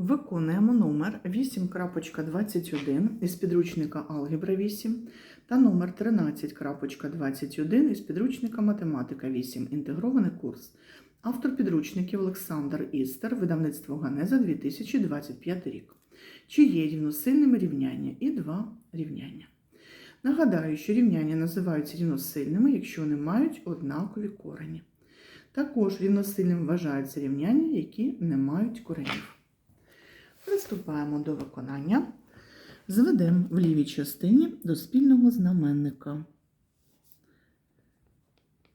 Виконуємо номер 8.21 із підручника Алгебра 8 та номер 13.21 із підручника Математика 8. Інтегрований курс. Автор підручників Олександр Істер, видавництво Ганеза 2025 рік. Чи є рівносильними рівняння і два рівняння. Нагадаю, що рівняння називаються рівносильними, якщо вони мають однакові корені. Також рівносильним вважаються рівняння, які не мають коренів. Приступаємо до виконання. Зведемо в лівій частині до спільного знаменника.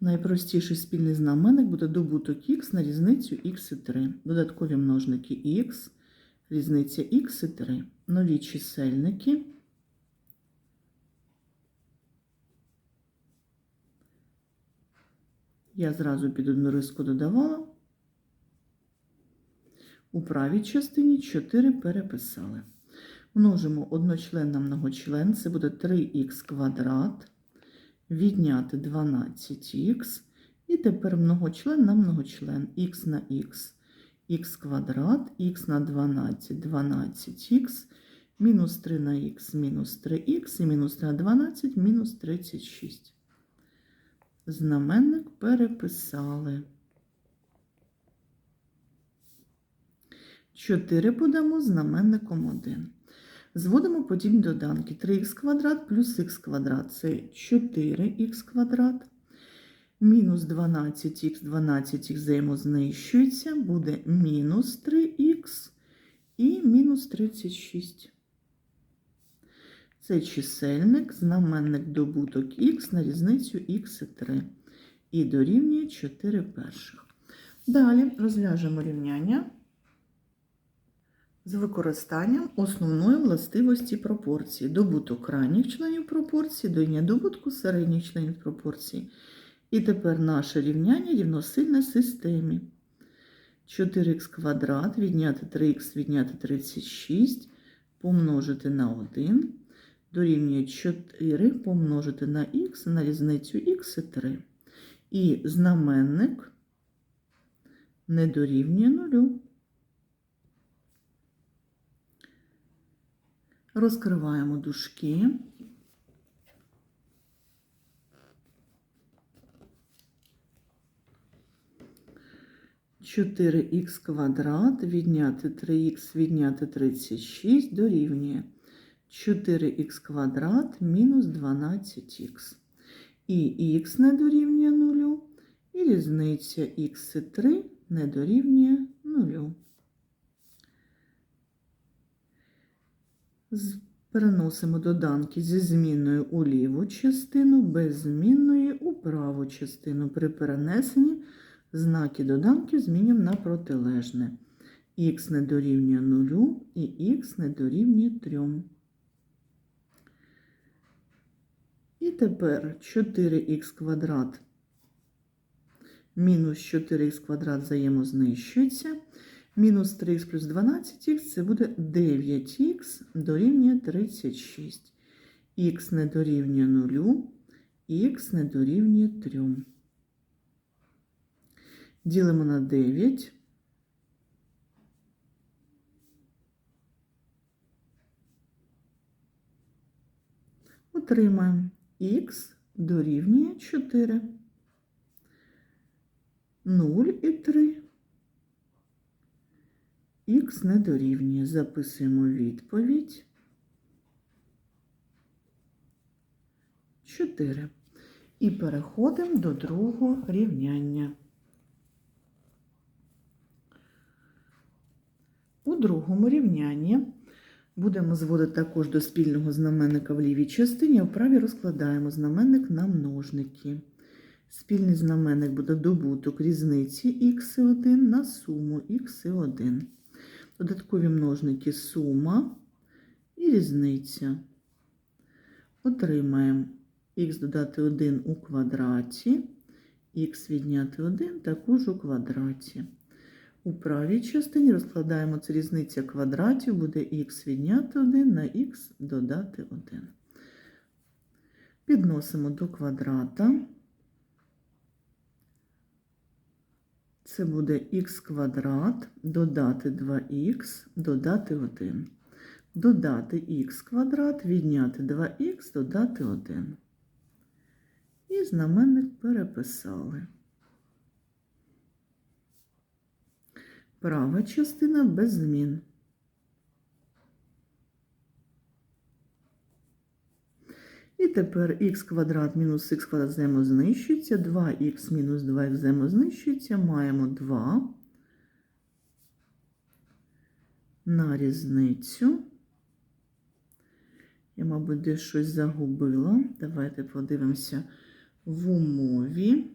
Найпростіший спільний знаменник буде добуток х на різницю х і 3. Додаткові множники х, різниця х і 3. Нові чисельники. Я зразу під одну риску додавала. У правій частині 4 переписали. Множимо одночлен на многочлен, це буде 3х квадрат, відняти 12х. І тепер многочлен на многочлен х на х, х квадрат, х на 12, 12х, мінус 3 на х, мінус 3х, і мінус 3 на 12, мінус 36. Знаменник переписали. 4 подамо знаменником 1. Зводимо подібні доданки. 3х квадрат плюс х квадрат це 4х квадрат. Мінус 12х, 12х взаємознищується, буде мінус 3х і мінус 36. Це чисельник, знаменник добуток х на різницю х і 3. І дорівнює 4 перших. Далі розв'яжемо рівняння з використанням основної властивості пропорції. Добуток крайніх членів пропорції дорівнює добутку середніх членів пропорції. І тепер наше рівняння рівносильне системі. 4х квадрат відняти 3х відняти 36 помножити на 1 дорівнює 4 помножити на х на різницю х і 3. І знаменник не дорівнює нулю. Розкриваємо дужки. Чотири х квадрат відняти 3х відняти 36 дорівнює 4х квадрат мінус 12х. І х не дорівнює нулю, і різниця х і 3 не дорівнює нулю. Переносимо доданки зі змінною у ліву частину, без змінної у праву частину. При перенесенні знаки доданків змінюємо на протилежне. Х не дорівнює нулю і х не дорівнює 3. І тепер 4х квадрат мінус 4х квадрат взаємознищується. Мінус 3х плюс 12х це буде 9х дорівнює 36. Х не дорівнює 0, х не дорівнює 3. Ділимо на 9. Отримаємо х дорівнює 4. 0 і 3. Х не дорівнює. Записуємо відповідь. 4. І переходимо до другого рівняння. У другому рівнянні будемо зводити також до спільного знаменника в лівій частині, а в правій розкладаємо знаменник на множники. Спільний знаменник буде добуток різниці х і 1 на суму х і 1. Додаткові множники сума і різниця. Отримаємо х додати 1 у квадраті, х відняти 1 також у квадраті. У правій частині розкладаємо це різниця квадратів, буде х відняти 1 на х додати 1. Підносимо до квадрата. Це буде х квадрат, додати 2х, додати 1. Додати х квадрат, відняти 2х, додати 1. І знаменник переписали. Права частина без змін. І тепер х квадрат мінус х квадрат взаємознищується, 2х мінус 2х взаємознищується, маємо 2 на різницю. Я, мабуть, десь щось загубила. Давайте подивимося в умові.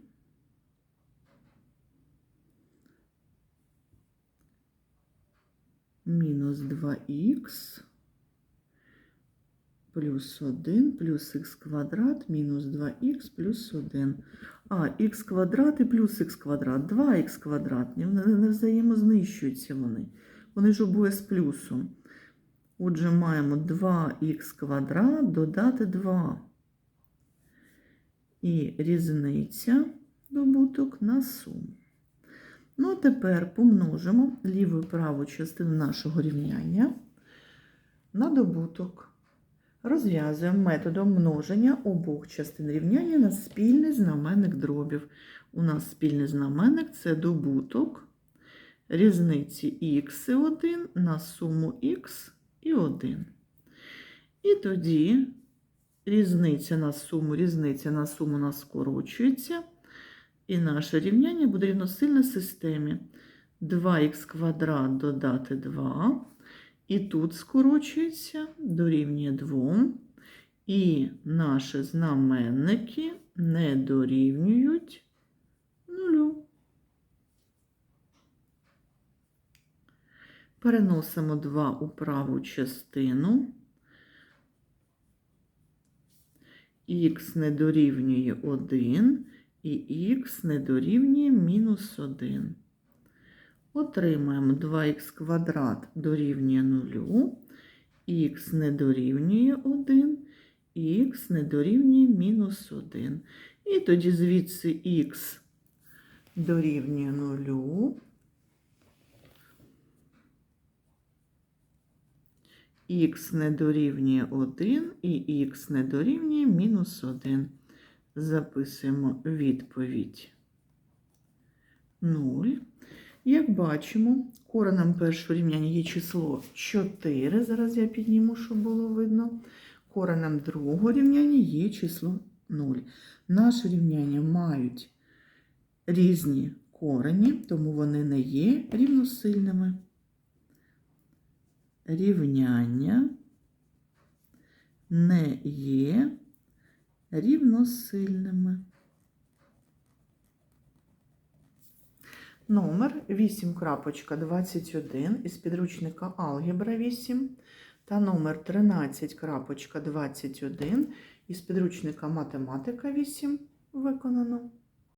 Мінус 2х плюс 1 плюс х квадрат мінус 2х плюс 1. А, х квадрат і плюс х квадрат. 2х квадрат. Не, взаємознищуються вони. Вони ж обоє з плюсом. Отже, маємо 2х квадрат додати 2. І різниця добуток на суму. Ну, а тепер помножимо ліву і праву частину нашого рівняння на добуток. Розв'язуємо методом множення обох частин рівняння на спільний знаменник дробів. У нас спільний знаменник це добуток різниці х і 1 на суму х і 1. І тоді різниця на суму, різниця на суму у нас скорочується. І наше рівняння буде рівносильне системі 2х квадрат додати 2. І тут скорочується дорівнює 2. І наші знаменники не дорівнюють нулю. Переносимо 2 у праву частину. Х не дорівнює 1 і х не дорівнює мінус 1. Отримаємо 2х квадрат дорівнює 0, х не дорівнює 1, х не дорівнює мінус 1. І тоді звідси х дорівнює 0, х не дорівнює 1 і х не дорівнює мінус 1. Записуємо відповідь 0. Як бачимо, коренем першого рівняння є число 4. Зараз я підніму, щоб було видно. Коренем другого рівняння є число 0. Наші рівняння мають різні корені, тому вони не є рівносильними. Рівняння не є рівносильними. Номер 8.21 із підручника Алгебра 8 та номер 13.21 із підручника Математика 8 виконано.